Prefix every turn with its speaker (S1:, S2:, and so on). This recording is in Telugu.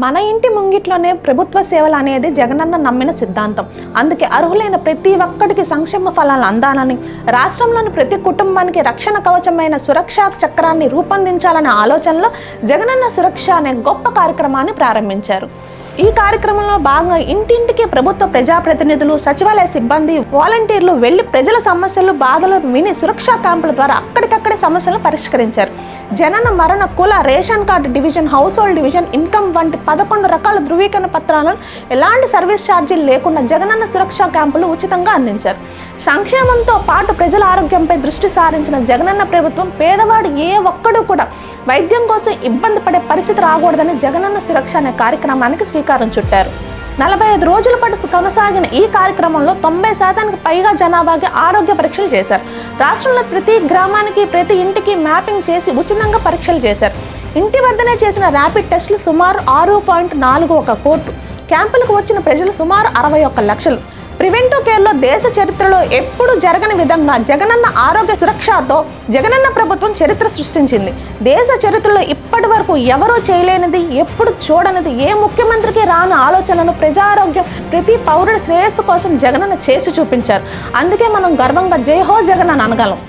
S1: మన ఇంటి ముంగిట్లోనే ప్రభుత్వ సేవలు అనేది జగనన్న నమ్మిన సిద్ధాంతం. అందుకే అర్హులైన ప్రతి ఒక్కడికి సంక్షేమ ఫలాలు అందాలని రాష్ట్రంలోని ప్రతి కుటుంబానికి రక్షణ కవచమైన సురక్షా చక్రాన్ని రూపొందించాలనే ఆలోచనలో జగనన్న సురక్ష అనే గొప్ప కార్యక్రమాన్ని ప్రారంభించారు. ఈ కార్యక్రమంలో భాగంగా ఇంటింటికి ప్రభుత్వ ప్రజాప్రతినిధులు సచివాలయ సిబ్బంది వాలంటీర్లు వెళ్ళి ప్రజల సమస్యలు బాధలు విని సురక్షా క్యాంపుల ద్వారా అక్కడికక్కడే సమస్యలను పరిష్కరించారు. జనన మరణ కుల ration card division household division income వంటి పదకొండు రకాల ధృవీకరణ పత్రాలను ఎలాంటి సర్వీస్ ఛార్జీలు లేకుండా జగనన్న సురక్షా క్యాంపులు ఉచితంగా అందించారు. సంక్షేమంతో పాటు ప్రజల ఆరోగ్యంపై దృష్టి సారించిన జగనన్న ప్రభుత్వం పేదవాడు ఏ ఒక్కడు కూడా వైద్యం కోసం ఇబ్బంది పడే పరిస్థితి రాకూడదని జగనన్న సురక్ష అనే కార్యక్రమానికి శ్రీకారం చుట్టారు. నలభై ఐదు రోజుల పాటు కొనసాగిన ఈ కార్యక్రమంలో తొంభై శాతానికి పైగా జనాభాకి ఆరోగ్య పరీక్షలు చేశారు. రాష్ట్రంలో ప్రతి గ్రామానికి ప్రతి ఇంటికి మ్యాపింగ్ చేసి ఉచితంగా పరీక్షలు చేశారు. ఇంటి వద్దనే చేసిన ర్యాపిడ్ టెస్టులు సుమారు ఆరు పాయింట్ నాలుగు ఒక కోట్లు. క్యాంపులకు వచ్చిన ప్రజలు సుమారు అరవై ఒక్క లక్షలు. ప్రివెంటివ్ కేర్లో దేశ చరిత్రలో ఎప్పుడు జరగని విధంగా జగనన్న ఆరోగ్య సురక్షతో జగనన్న ప్రభుత్వం చరిత్ర సృష్టించింది. దేశ చరిత్రలో ఇప్పటి వరకు ఎవరూ చేయలేనిది ఎప్పుడు చూడనిది ఏ ముఖ్యమంత్రికి రాని ఆలోచనను ప్రజారోగ్యం ప్రతి పౌరుడి శ్రేయస్సు కోసం జగనన్న చేసి చూపించారు. అందుకే మనం గర్వంగా జయహో జగన్ అని అనగలం.